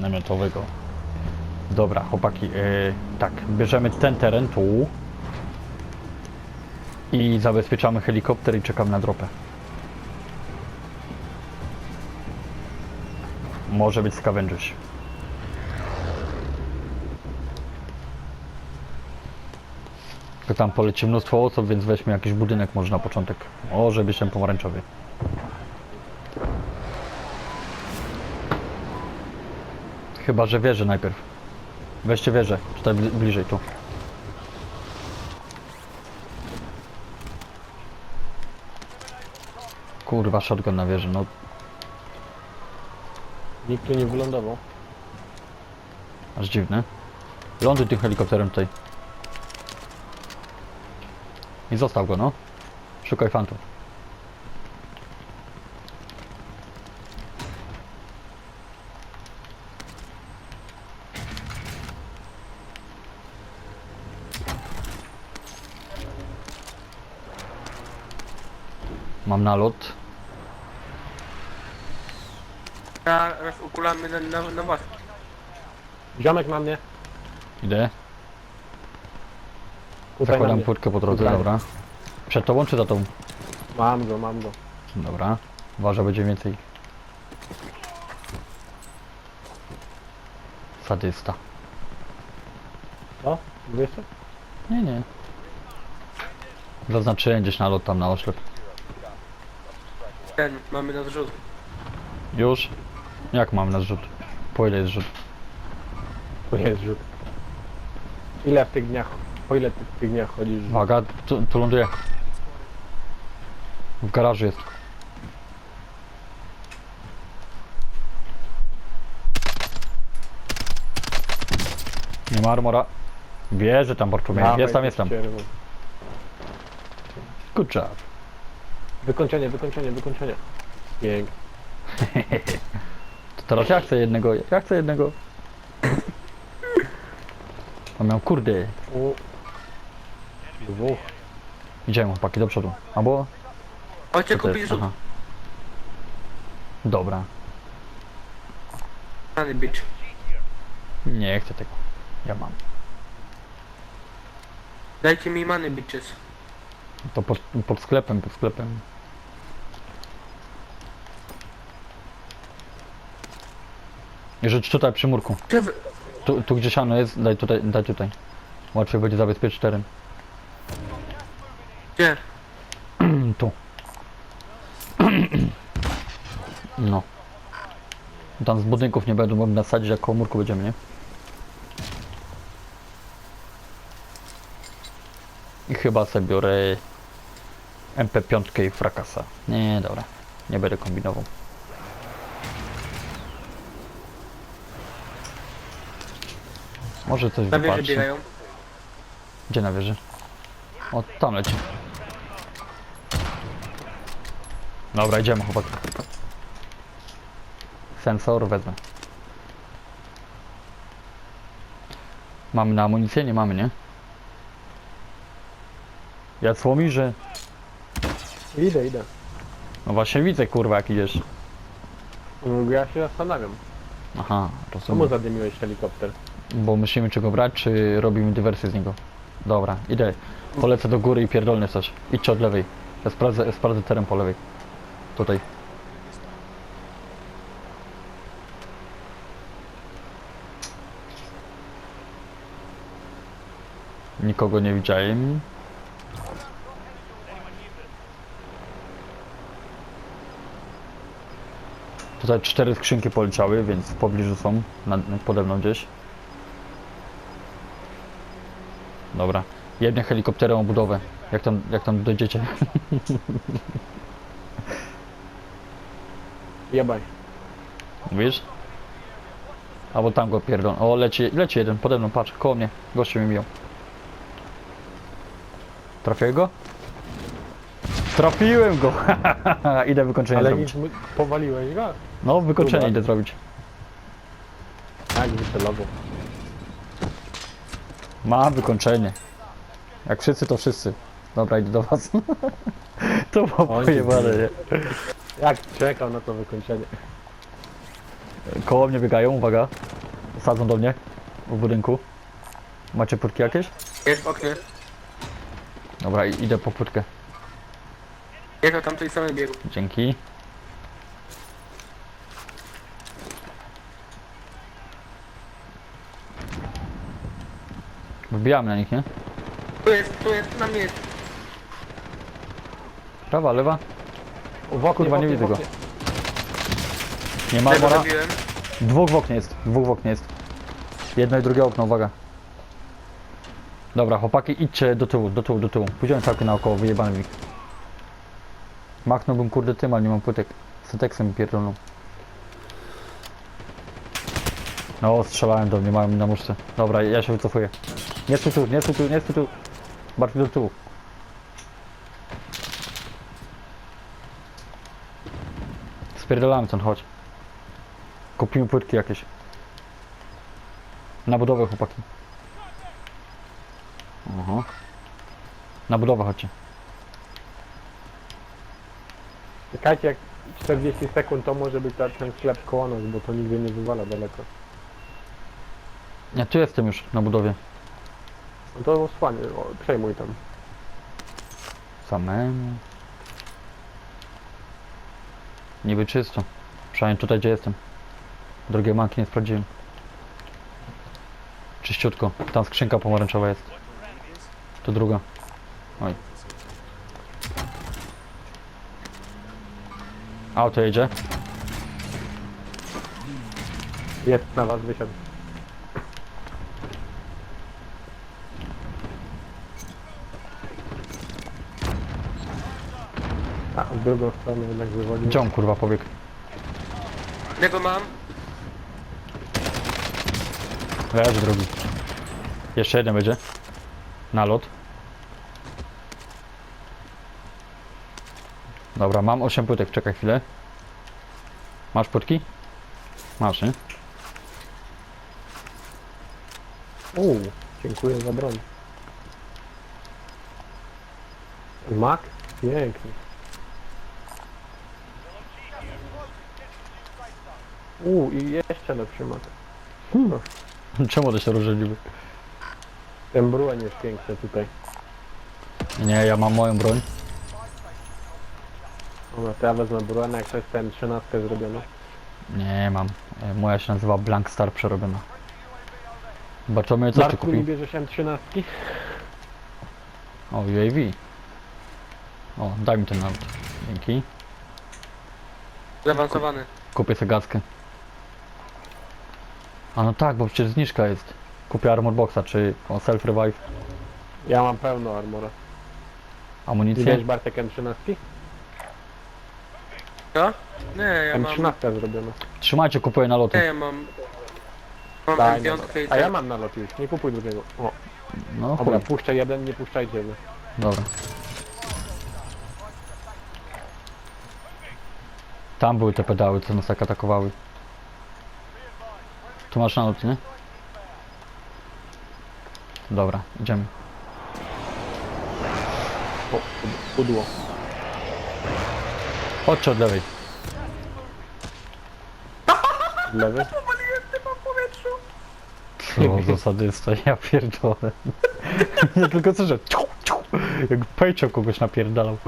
namiotowego. Dobra, chłopaki, yy, tak, bierzemy ten teren tu i zabezpieczamy helikopter i czekamy na dropę. Może być skawędziś. To tam poleci mnóstwo osób, więc weźmy jakiś budynek może na początek. O, żeby się pomarańczowy. Chyba, że wieżę najpierw. Weźcie wieżę, tutaj bli- bliżej tu. Kurwa, shotgun na wieży, no Nikt tu nie wylądował. aż dziwne. Ląduj tym helikopterem tutaj. I zostaw go, no. Szukaj fantów. Mam nalot. Ja raz ukulamy na, na, na was. Ziomek na mnie. Idę. Tutaj na Zakładam mnie. płytkę po drodze, Tutaj. dobra. Przed tobą czy za tobą? Mam go, mam go. Dobra. Uważa, będzie więcej. Sadysta. Co? Wyszedł? Nie, nie. Zaznaczyłem gdzieś na lot tam na oślep. Ten, mamy na zrzut. Już? Jak mam na zrzut? Po ile jest zrzut? To jest rzut. Ile w tych dniach, po ile ty w tych dniach chodzisz? Uwaga, tu, tu ląduje. W garażu jest. Nie ma armora. Wie, że tam Bartłomiej. Dawaj, Jest tam, jest tam. czerwony. Good job. Wykończenie, wykończenie, wykończenie. Pięknie. To teraz ja chcę jednego, ja chcę jednego. On miał kurde. U. Dwóch. Idziemy chłopaki do przodu. Albo... Chodźcie co to kupić jest? rzut. Aha. Dobra. Money bitch. Nie chcę tego. Ja mam. Dajcie mi money bitches. To pod, pod sklepem, pod sklepem. Rzecz tutaj przy murku. Tu, tu gdzie siano jest, daj tutaj, daj tutaj. Łatwiej będzie zabezpieczyć teren. Gdzie? tu. No. Tam z budynków nie będą mogli nasadzić, jak koło murku będziemy, nie? Chyba sobie biorę MP5 i frakasa. Nie, dobra. Nie będę kombinował. Może coś Na wieży wypatrzy. biegają. Gdzie na wieży? O, tam leci. Dobra, idziemy chłopaki. Sensor wezmę. Mamy na amunicję? Nie mamy, nie? Ja słomi, że... Idę, idę. No właśnie widzę kurwa jak idziesz. Ja się zastanawiam. Aha, Czemu rozumiem. zadymiłeś helikopter? Bo myślimy czego brać, czy robimy dywersję z niego. Dobra, idę. Polecę do góry i pierdolny coś. Idźcie od lewej. Ja sprawdzę, ja sprawdzę teren po lewej. Tutaj. Nikogo nie widziałem. Tutaj cztery skrzynki poleciały, więc w pobliżu są, na, pode mną gdzieś. Dobra. Jednym helikopterem o budowę. Jak tam, jak tam dojdziecie? Jebaj. Wiesz? Albo tam go pierdolą. O, leci, leci jeden, pode mną, patrz, koło mnie. Gościu mi mijał. Trafiłem go? Trafiłem go! idę wykończenie Ale zrobić. nic, powaliłeś go? No, wykończenie Dobra. idę zrobić. Tak, wycelował. Mam wykończenie. Jak wszyscy, to wszyscy. Dobra, idę do was. to było Oni pojebane, nie? Jak czekał na to wykończenie. Koło mnie biegają, uwaga. Sadzą do mnie. W budynku. Macie płytki jakieś? Jest w oknie. Dobra, i- idę po płytkę. Jest o tamtej samej biegu. Dzięki. Wbijamy na nich, nie? Tu jest, tu jest, na mnie jest. Prawa, lewa. W oknie, Kurwa, nie widzę go. Nie ma Tego mora. Dwóch w oknie jest, dwóch w oknie jest. Jedno i drugie okno, uwaga. Dobra, chłopaki, idźcie do tyłu, do tyłu, do tyłu. Pójdziemy całkiem naokoło, wyjebany wik. Machnąłbym kurde tym, ale nie mam płytek. Mi pierdolną. No, strzelałem do mnie, mają mi na muszce. Dobra, ja się wycofuję. Nie stój tu, nie stój tu, nie stój tu. Bardziej do tyłu. Spierdolamy ten, chodź. Kupimy płytki jakieś. Na budowę chłopaki. Aha. Na budowę chodźcie. Czekajcie, jak 40 sekund to może być ta- ten sklep koło nas, bo to nigdy nie wywala daleko. Ja tu jestem już na budowie. No to osłanie, o, przejmuj tam. Samemu. Niby czysto. Przynajmniej tutaj gdzie jestem. Drugie manki nie sprawdziłem. Czyściutko. Tam skrzynka pomarańczowa jest. To druga. Oj. Auto jedzie. Jest na was, wysiadł. A, w drugą stronę jednak wywodzi. Gdzie on kurwa pobiegł? Tego mam. Leży drugi. Jeszcze jeden będzie. Nalot. Dobra, mam 8 płytek, czekaj chwilę. Masz płytki? Masz, nie? Uuu, dziękuję za broń. Mak? Pięknie. Uuu, i jeszcze lepszy mak. Hmm. Czemu one się różniły? Ten broń jest piękny tutaj. Nie, ja mam moją broń. Dobra, to ja wezmę broń, jak to jest ten 13 zrobiona. Nie mam. E, Moja się nazywa Blank Star przerobiona. Zobaczymy co ty Marku, nie kupił. bierzesz M13? O, UAV. O, daj mi ten nalot. Dzięki. Zaawansowany. Kupię sobie gazkę. A no tak, bo przecież zniżka jest. Kupię armor boxa, czy o, self revive, Ja mam pełno armora. Nie amunicję. bierzesz Bartek M13? Co? Nie, ja mam... M13 zrobiona. Trzymajcie, kupuję Nie, naloty. ja mam... Mam Daj, M5 no. i A ja ten. mam nalot już, nie kupuj drugiego. O, No chuj. dobra, puszczę jeden, nie puszczajcie go. Dobra. Tam były te pedały, co nas tak atakowały. Tu masz nalot, nie? Dobra, idziemy. O, pudło. Chodźcie od lewej. Lewy? Co za sadysta, ja pierdolę. Nie tylko co, że ciu, ciu, jak pejczem kogoś napierdalał.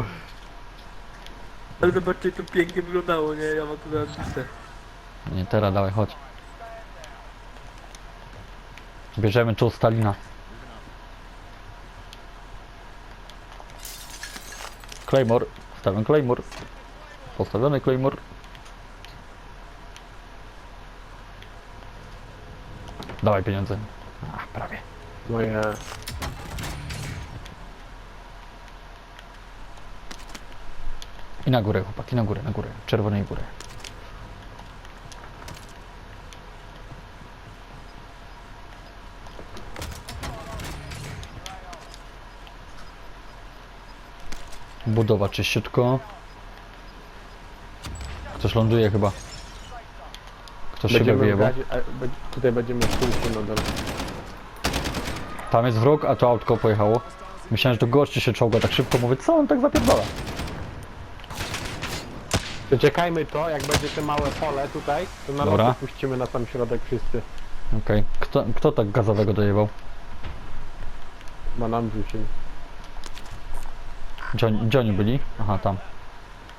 Ale zobaczcie, to pięknie wyglądało, nie? Ja mam tu na listę. Nie, teraz dawaj, chodź. Bierzemy tu Stalina. Claymore. Stawiam Claymore. Postawiony Claymore. Dawaj pieniądze. Ach, prawie. Moje... I na górę, chłopaki, na górę, na górę. Czerwonej górę. Budowa czyściutko. Ktoś ląduje chyba. Ktoś szybę Będziemy wyjebał. gazie, a, be- tutaj będziemy w półcie na dole. Tam jest wróg, a to autko pojechało. Myślałem, że to gości się czołga tak szybko. Mówię, co on tak zapierdala? Przeczekajmy to, jak będzie te małe pole tutaj, to na Dobra. loty puścimy na sam środek wszyscy. Okej. Kto, kto tak gazowego dojebał? Chyba nam rzucili. Gdzie, oni- gdzie oni byli? Aha, tam.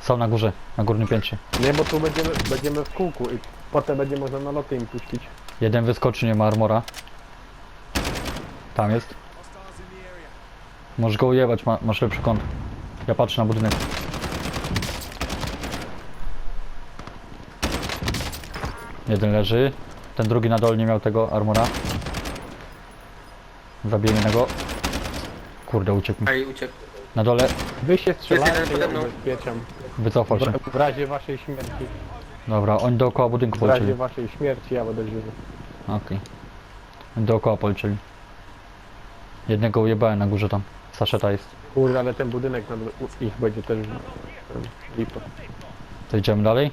Są na górze, na górnym piętrze. Nie, bo tu będziemy, będziemy w kółku i potem będzie można na loty im puścić. Jeden wyskoczy, nie ma armora. Tam jest. Możesz go ujebać, ma, masz lepszy kąt. Ja patrzę na budynek. Jeden leży. Ten drugi na dole nie miał tego armora. Zabiję jednego. Kurde, uciekł mi. Ej, uciekł. Na dole Wy się jeden strzelacie, ja pode mną. ubezpieczam. wycofał się. W, razie waszej śmierci. Dobra, oni dookoła budynku W razie polecieli. waszej śmierci ja będę żywy. Okej. Dookoła polecieli. Jednego ujebałem na górze tam. Saszeta jest. Kurde, ale ten budynek na u ich będzie też lipa. To idziemy dalej?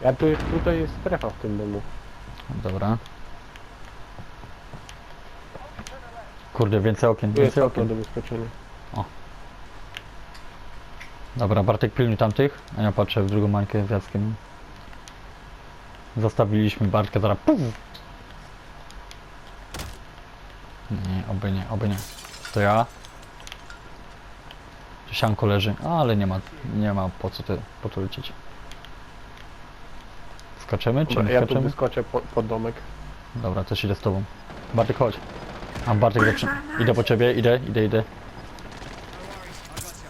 Ja tu jest, tutaj jest strefa w tym domu. Dobra. Kurde, więcej okien, Tu jest więcej okno okien. do wyskoczenia. Dobra, Bartek pilnuj tamtych, a ja patrzę w drugą mańkę z Jackiem. Zostawiliśmy Bartkę, zaraz puf! Nie, oby nie, oby nie. To ja. Tu Sianko leży, ale nie ma, nie ma po co, ty, po to lecieć. Skaczemy, czy Dobra, nie ja tu skaczemy? wyskoczę po, pod domek. Dobra, też idę z tobą. Bartek, chodź. A Bartek zaczyna. Idę po ciebie, idę, idę, idę.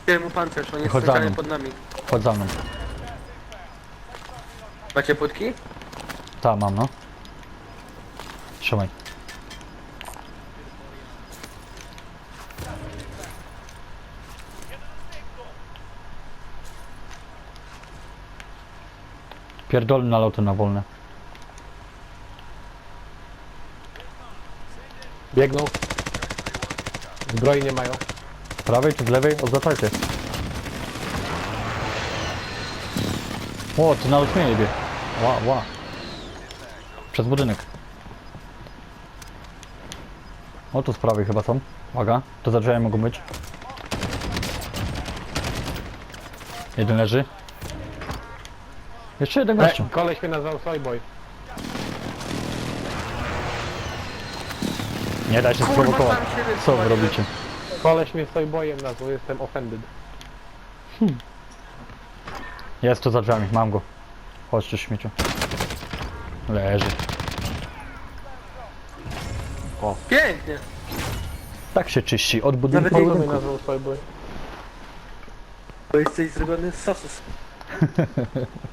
Tyle mu pancerz, on jest Chodź za centralnie mną. pod nami. Chodź za mną. Macie płytki? Ta, mam no. Trzymaj. Pierdolny naloty na wolne. Biegną. Zbroi nie mają. Z prawej czy z lewej? Oznaczajcie. O, ty nalot mnie jebie. Ła, ła. Przez budynek. O, tu z prawej chyba są. Uwaga, to za drzwiami mogą być. Jeden leży. Jeszcze jeden gościu. Koleś mnie nazwał Soyboy. Nie da się sprowokować. Co wy robicie? Koleś mnie Soyboyem nazwał, jestem offended. Jest tu za drzwiami, mam go. Chodź tu śmieciu. Leży. Pięknie. Tak się czyści od budynku Nawet do mnie budynku. nazwał Soyboy? Bo jesteś zrobiony z sosu.